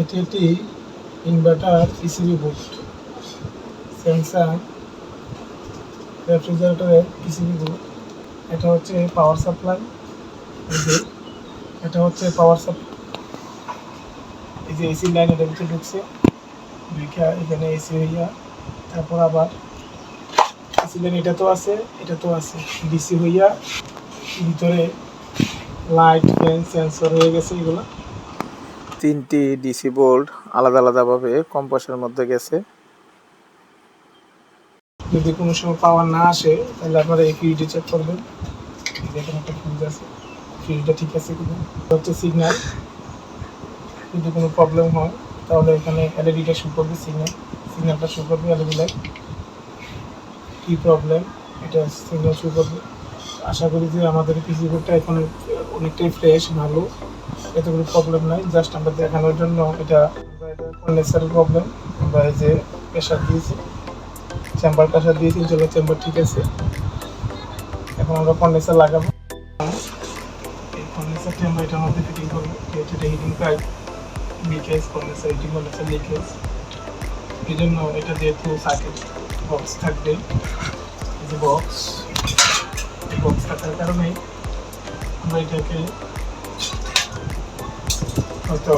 এটি একটি inverter PCB board Samsung রেফ্রিজারেটরের পিসিবি বোর্ড এটা হচ্ছে পাওয়ার সাপ্লাই এটা হচ্ছে পাওয়ার সাপ্লাই এই যে এসি লাইন এটার ভিতরে ঢুকছে। ঢুকে এখানে এসি হইয়া, তারপর আবার এসি লাইন এটা তো আছে, এটা তো আছে। ডিসি হইয়া, ভিতরে লাইট ফ্যান সেন্সর হয়ে গেছে এগুলো। তিনটি ডিসি বোর্ড আলাদা আলাদাভাবে কম্পাসের মধ্যে গেছে। যদি কোনো সময় পাওয়ার না আসে, তাহলে আপনারা এই ফিউজে চেক করবেন। দেখেন একটা ফিউজ আছে। ফিউজটা ঠিক আছে কিনা? হচ্ছে সিগন্যাল যদি কোনো প্রবলেম হয়, তাহলে এখানে এলইডিটা শো করবে সিগন্যাল সিগন্যালটা শো করবে এলইডি লাইট কী প্রবলেম এটা সিগন্যাল শো করবে। আশা করি যে আমাদের পিসি বোর্ডটা এখন অনেকটাই ফ্রেশ ভালো। এতে কোনো প্রবলেম নাই জাস্ট আমরা দেখানোর জন্য এটা কন্ডেন্সারের প্রবলেম আমরা এই যে প্রেশার দিয়েছি চেম্বার প্রেশার দিয়েছি চলো চেম্বার ঠিক আছে। এখন আমরা কন্ডেন্সার লাগাবো। এই কন্ডেন্সারটি আমরা এটার মধ্যে ফিটিং করব, যেহেতু এটা heating pipe leakage condenser heating condenser leakage এই জন্য এটা যেহেতু সার্কিট বক্স থাকবে, এই যে বক্স বক্স থাকার কারণে আমরা এটাকে হয়তো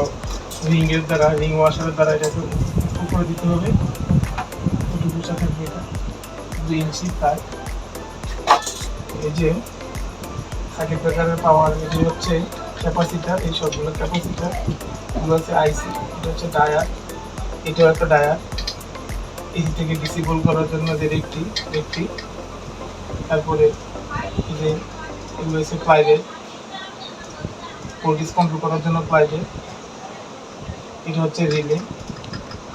রিংয়ের দ্বারা রিং ওয়াশারের দ্বারা এটাকে উপরে দিতে হবে। দুটো থাকবে এটা দুই ইঞ্চি প্রায় এই যে সার্কিট ব্রেকারের পাওয়ার এটি হচ্ছে ক্যাপাসিটার এই সবগুলো ক্যাপাসিটার এগুলো হচ্ছে আইসি এটা হচ্ছে ডায়ার এটাও একটা ডায়ার এসি থেকে ডিসিবল করার জন্য যে রেকটি রেকটি। তারপরে এই যে এগুলো হচ্ছে প্লাইভেট ভোল্টেজ কন্ট্রোল করার জন্য প্লাইভেট এটা হচ্ছে রিলে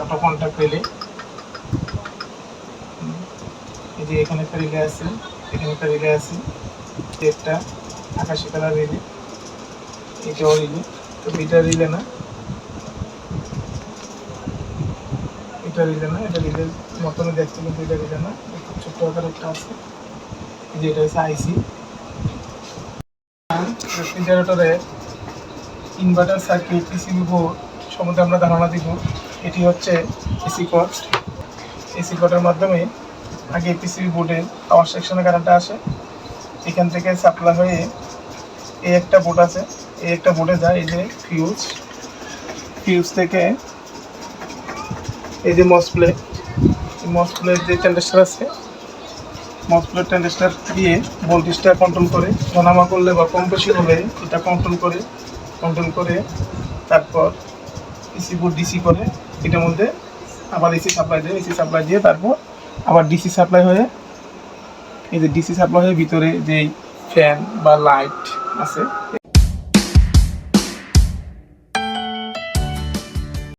একটা কন্ট্যাক্ট রিলে এই যে এখানে একটা রিলে আছে, এখানে একটা রিলে আছে, একটা আকাশি কালার রিলে এটাও রিলে তো এটা রিলে না। এটা রিলে না, এটা রিলের মতনই দেখতে, কিন্তু এটা রিলে না। ছোট্ট আকার একটা আছে। এই যে এটা হচ্ছে আইসি রেফ্রিজারেটরের ইনভার্টার সার্কিট পিসিবি বোর্ড সম্বন্ধে আমরা ধারণা দিব, এটি হচ্ছে এসি কট এসি কটের মাধ্যমে আগে পিসিবি বোর্ডে পাওয়ার সেকশনে কারেন্টটা আসে, এখান থেকে সাপ্লাই হয়ে এই একটা বোর্ড আছে এই একটা বোর্ডে যায় এই যে ফিউজ ফিউজ থেকে এই যে মসপ্লে এই মসপ্লের যে ট্যান্ডেস্টার আছে মসপ্লের ট্যান্ডেস্টার দিয়ে ভোল্টেজটা কন্ট্রোল করে ওনামা করলে বা কম বেশি হলে এটা কন্ট্রোল করে কন্ট্রোল করে, তারপর এসি বোর্ড ডিসি করে, এটার মধ্যে আবার এসি সাপ্লাই দেয় এসি সাপ্লাই দিয়ে তারপর আবার ডিসি সাপ্লাই হয়ে, এই যে ডিসি সাপ্লাই হয়ে ভিতরে যেই ফ্যান বা লাইট আছে